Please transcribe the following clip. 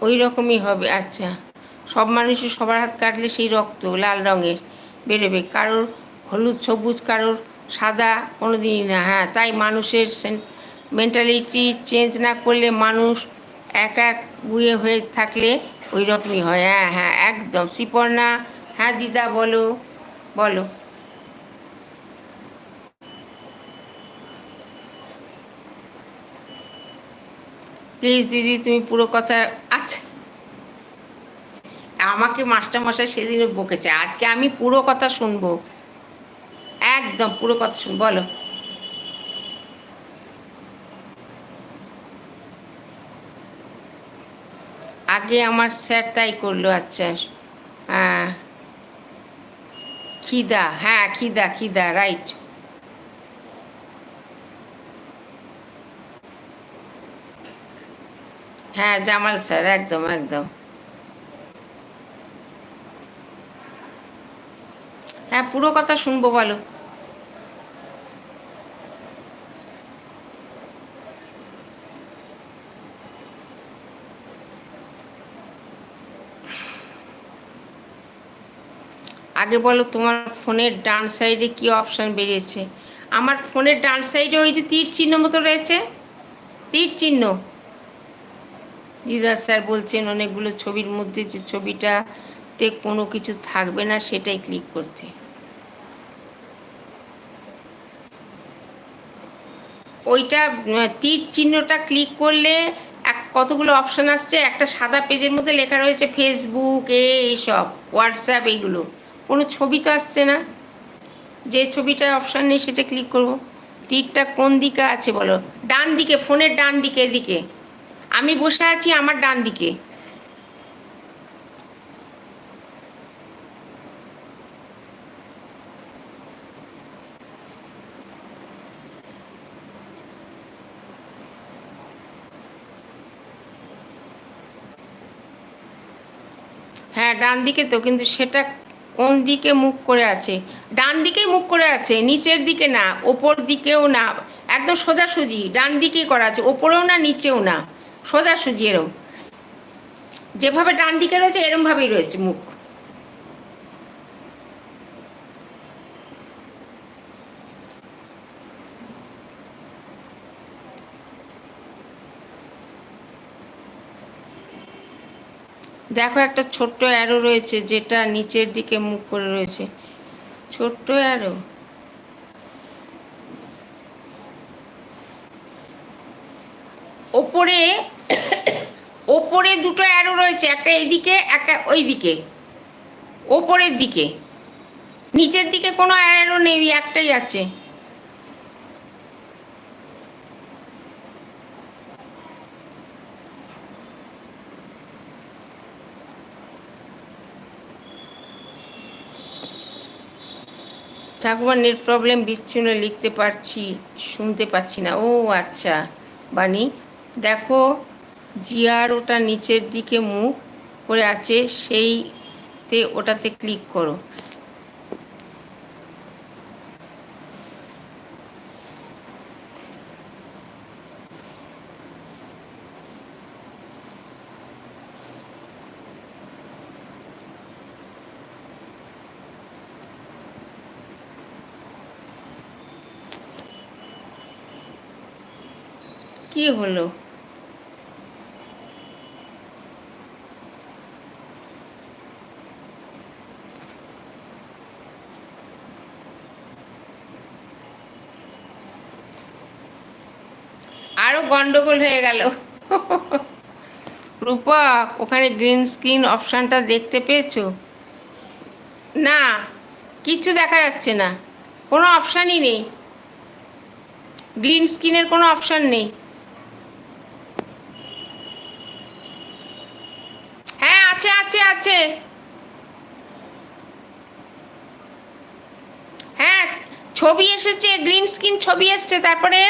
ওই রকমই হবে আচ্ছা। সব মানুষের সবার হাত কাটলে সেই রক্ত, লাল রঙের। বেরোবে। কারোর হলুদ, সবুজ, কারোর সাদা কোনো দিনই না। হ্যাঁ তাই মানুষের মেন্টালিটি চেঞ্জ না করলে মানুষ এক এক বুয়ে হয়ে থাকলে ওই রকমই হয়। হ্যাঁ হ্যাঁ একদম। শিপর্ণা হ্যাঁ দিদা বলো বলো। প্লিজ দিদি, তুমি পুরো কথা আচ্ছা। আমাকে মাস্টার মশাই সেদিনও বকেছে। আজকে আমি পুরো কথা শুনব। একদম পুরো কথা শুন, বলো। আগে আমার স্যার তাই করল আচ্ছা। হ্যাঁ খিদা হ্যাঁ খিদা খিদা রাইট হ্যাঁ জামাল স্যার, একদম একদম। হ্যাঁ পুরো কথা শুনব, বলো। আগে বলো, তোমার ফোনের ডান সাইডে কি অপশান বেরিয়েছে? আমার ফোনের ডান সাইডে ওই যে তীর চিহ্ন মতো রয়েছে? তীর চিহ্ন? দিদা স্যার বলছেন অনেকগুলো ছবির মধ্যে যে ছবিটাতে কোনো কিছু থাকবে না, সেটাই ক্লিক করতে। ওইটা তীর চিহ্নটা ক্লিক করলে এক কতগুলো অপশান আসছে, একটা সাদা পেজের মধ্যে লেখা রয়েছে ফেসবুক এইসব হোয়াটসঅ্যাপ এইগুলো। কোনো ছবি তো আসছে না। যে ছবিটা অপশান নেই, সেটা ক্লিক করব। তীরটা কোন দিকে আছে বলো? ডান দিকে, ফোনের ডান দিকে, এদিকে। আমি বসে আছি আমার ডান দিকে। হ্যাঁ ডান দিকে তো, কিন্তু সেটা কোন দিকে মুখ করে আছে? ডান দিকেই মুখ করে আছে, নিচের দিকে না, ওপর দিকেও না, একদম সোজাসুজি, ডান দিকেই করা আছে, ওপরেও না, নিচেও না। সোজাসুজি এরম যেভাবে ডান দিকে রয়েছে, এরমভাবেই রয়েছে মুখ। দেখো একটা ছোট্ট অ্যারো রয়েছে, যেটা নিচের দিকে মুখ করে রয়েছে। ছোট্ট অ্যারো ওপরে ওপরে দুটো অ্যারো রয়েছে, একটা এইদিকে, একটা ওই দিকে ওপরের দিকে। নিচের দিকে কোনো অ্যারো নেই, একটাই আছে। ঠাকুমার নেট প্রবলেম বিচ্ছিন্ন লিখতে পারছি, শুনতে পাচ্ছি না। ও আচ্ছা বানি দেখো জিয়ার ওটা নিচের দিকে মুখ করে আছে সেইতে ওটাতে ক্লিক করো। কি হলো? আরও গন্ডগোল হয়ে গেল। রূপক ওখানে গ্রিন স্ক্রিন অপশানটা দেখতে পেয়েছ? না কিচ্ছু দেখা যাচ্ছে না। কোনো অপশানই নেই। গ্রিন স্ক্রিনের কোনো অপশান নেই হ্যাঁ আছে আছে আছে। হ্যাঁ ছবি এসেছে গ্রিন স্ক্রিন ছবি এসছে তারপরে?